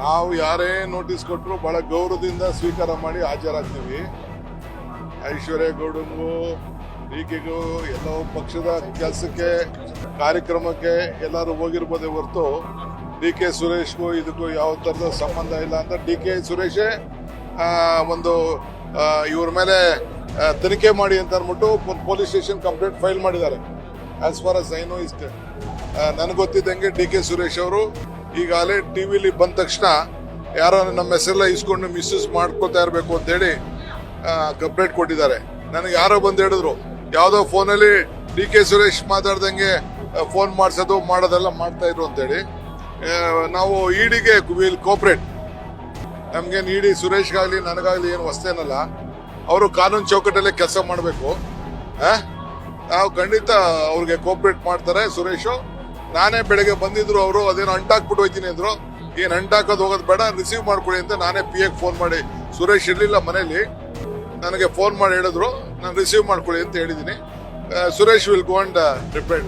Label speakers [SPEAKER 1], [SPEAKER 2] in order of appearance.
[SPEAKER 1] ನಾವು ಯಾರೇ ನೋಟಿಸ್ ಕೊಟ್ಟರು ಬಹಳ ಗೌರವದಿಂದ ಸ್ವೀಕಾರ ಮಾಡಿ ಹಾಜರಾಗ್ತೀವಿ. ಐಶ್ವರ್ಯ ಗೌಡಂಗೂ ಡಿಕೆಗೂ ಎಲ್ಲೋ ಪಕ್ಷದ ಕೆಲಸಕ್ಕೆ, ಕಾರ್ಯಕ್ರಮಕ್ಕೆ ಎಲ್ಲರೂ ಹೋಗಿರ್ಬೋದೇ ಹೊರತು ಡಿ ಕೆ ಸುರೇಶ್ಗೂ ಇದಕ್ಕೂ ಯಾವ ಥರದ ಸಂಬಂಧ ಇಲ್ಲ ಅಂತ ಡಿ ಕೆ ಸುರೇಶೇ ಒಂದು ಇವ್ರ ಮೇಲೆ ತನಿಖೆ ಮಾಡಿ ಅಂತ ಅಂದ್ಬಿಟ್ಟು ಪೊಲೀಸ್ ಸ್ಟೇಷನ್ ಕಂಪ್ಲೇಂಟ್ ಫೈಲ್ ಮಾಡಿದ್ದಾರೆ. As far as I know is ನನಗೆ ಗೊತ್ತಿದ್ದಂಗೆ ಡಿ ಕೆ ಸುರೇಶ್ ಅವರು ಈಗಾಗಲೇ ಟಿ ವಿಲಿ ಬಂದ ತಕ್ಷಣ ಯಾರೋ ನಮ್ಮ ಹೆಸರೆಲ್ಲ ಇಸ್ಕೊಂಡು ಮಿಸ್ಯೂಸ್ ಮಾಡ್ಕೋತಾ ಇರಬೇಕು ಅಂತೇಳಿ ಕಂಪ್ಲೇಂಟ್ ಕೊಟ್ಟಿದ್ದಾರೆ. ನನಗೆ ಯಾರೋ ಬಂದು ಹೇಳಿದ್ರು, ಯಾವುದೋ ಫೋನಲ್ಲಿ ಡಿ ಕೆ ಸುರೇಶ್ ಮಾತಾಡ್ದಂಗೆ ಫೋನ್ ಮಾಡಿಸೋದು, ಮಾಡೋದೆಲ್ಲ ಮಾಡ್ತಾ ಇದ್ರು ಅಂತೇಳಿ ನಾವು ಇಡಿಗೆ ವಿಲ್ ಕೋಪ್ರೇಟ್. ನಮ್ಗೇನು ಇಡಿ ಸುರೇಶ್ಗಾಗಲಿ, ನನಗಾಗಲಿ ಏನು ಹೊಸ್ತೇನಲ್ಲ ಅವರು ಕಾನೂನು ಚೌಕಟ್ಟಲ್ಲೇ ಕೆಲಸ ಮಾಡಬೇಕು. ನಾವು ಖಂಡಿತ ಅವ್ರಿಗೆ ಕೋಪ್ರೇಟ್ ಮಾಡ್ತಾರೆ ಸುರೇಶು. ನಾನೇ ಬೆಳಗ್ಗೆ ಬಂದಿದ್ರು ಅವರು, ಅದೇನೋ ಅಂಟಾಕ್ಬಿಟ್ಟು ಹೋಯ್ತೀನಿ ಅಂದ್ರು. ಏನ್ ಅಂಟಾಕೋದು ಹೋಗೋದು ಬೇಡ ರಿಸೀವ್ ಮಾಡ್ಕೊಡಿ ಅಂತ ನಾನೇ ಪಿ ಎಗ್ ಫೋನ್ ಮಾಡಿ, ಸುರೇಶ್ ಇರ್ಲಿಲ್ಲ ಮನೇಲಿ? ನನಗೆ ಫೋನ್ ಮಾಡಿ ಹೇಳಿದ್ರು, ನಾನು ರಿಸೀವ್ ಮಾಡ್ಕೊಳ್ಳಿ ಅಂತ ಹೇಳಿದ್ದೀನಿ. Suresh will go and reply